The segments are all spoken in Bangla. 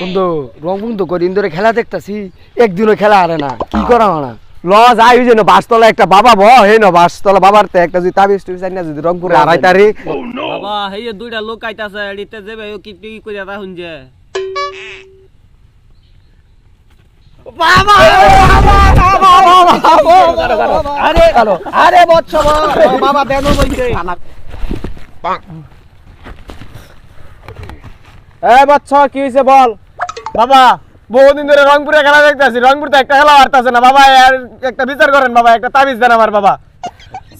বন্ধু রংপুর তো কদিন ধরে খেলা দেখতাছি একদিনও খেলা হারে না। কি করা না? ল যাই হইছে না বাসতলা একটা বাবা ভ হে না বাসতলা বাবার তে একটা যদি তাবিজ টুবিজ আইনা যদি রংপুরে আড়াই তারি বাবা হেই দুইটা লোক আইতাছে এডিতে যাবে ও কি কি কইরা তা হুনছে আরে আরে বচ্চ বাবা বেনো বইছে এ বাচ্চা কি হইছে বল? বাবা বহুদিন ধরে রংপুরে খেলা দেখতেছি। রংপুর তো একটা খেলা হারতাছে না। বাবা আর একটা বিচার করেন বাবা একটা তাবিজ দেন আমার বাবা।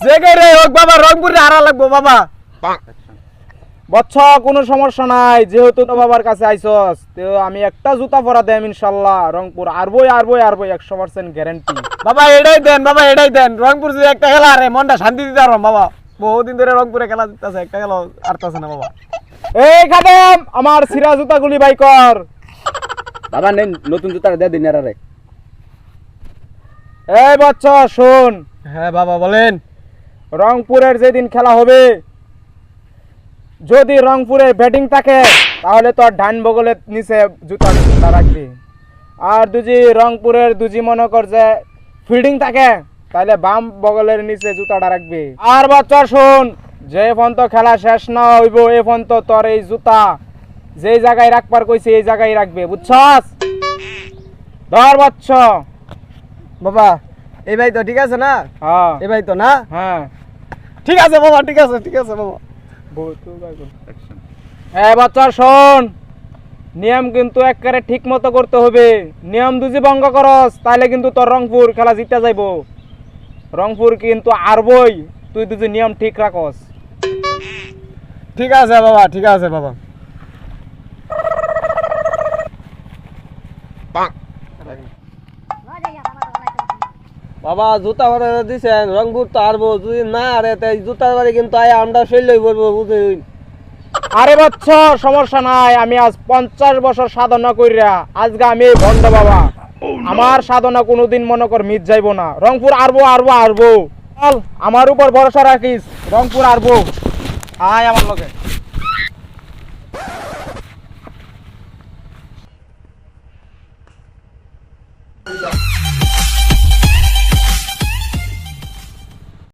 যে রে হোক বাবা রংপুরে হারা লাগবো বাবা। বচ্চ কোনো সমস্যা নাই। যেহেতু তো বাবার কাছে আইছস তো আমি একটা জুতা পরা দেম ইনশাল্লাহ। রংপুর আরবই আরবই আরবই একশো পার্সেন্ট গ্যারেন্টি বাবা এটাই দেন বাবা এটাই দেন। রংপুর যদি একটা খেলা হারে মনটা শান্তি দিতে পারব বাবা। বহুদিন ধরে রংপুরে খেলা দিতেছে একটা খেলা হারতাছে না বাবা। এই খাদেম আমার সিরা জুতাগুলি বাই কর। বাবা নেন নতুন জুতা দিয়ে দিন আরে এই বাচ্চা শোন। হ্যাঁ বাবা বলেন। রংপুরের যেদিন খেলা হবে যদি রংপুরে ব্যাটিং থাকে তাহলে তোর ডান বগলের নিচে জুতা জুতা রাখবি। আর দুজি রংপুরের দুজি মনে কর যে ফিল্ডিং থাকে তাহলে বাম বগলের নিচে জুতাটা রাখবি। আর বাচ্চা শোন যে ফোন তো খেলা শেষ না হইব এ ফোন তো তোর এই জুতা যেই জায়গায় রাখবার কইছে এই জায়গায় রাখবে বুঝছস? ধর বাচ্চা। বাবা এই ভাই তো ঠিক আছে না? হ্যাঁ। এই ভাই তো না? হ্যাঁ। ঠিক আছে বাবা ঠিক আছে ঠিক আছে বাবা। হ্যাঁ বাচ্চা শোন। নিয়ম কিন্তু একবারে ঠিক মতো করতে হবে। নিয়ম দুজি ভঙ্গ করস তাহলে কিন্তু তোর রংপুর খেলা জিতে যাইব। রংপুর কিন্তু আরবই তুই দুজি নিয়ম ঠিক রাখস। ঠিক আছে বাবা ঠিক আছে বাবা। বাবা জুতা ভরে দিছেন রংপুর তো হারবো যদি না আরে তাই জুতার বাড়ি কিন্তু আয় আমরা শৈলই পড়ব বুঝুন আরে বাচ্চা সমস্যা নাই আমি আজ পঞ্চাশ বছর সাধনা কইরা আজকে আমি এই বাবা। আমার সাধনা কোনোদিন মনে কর মিট যাইব না। রংপুর আরবো আরবো আরবো চল আমার উপর ভরসা রাখিস রংপুর আরবো আয় আমার লগে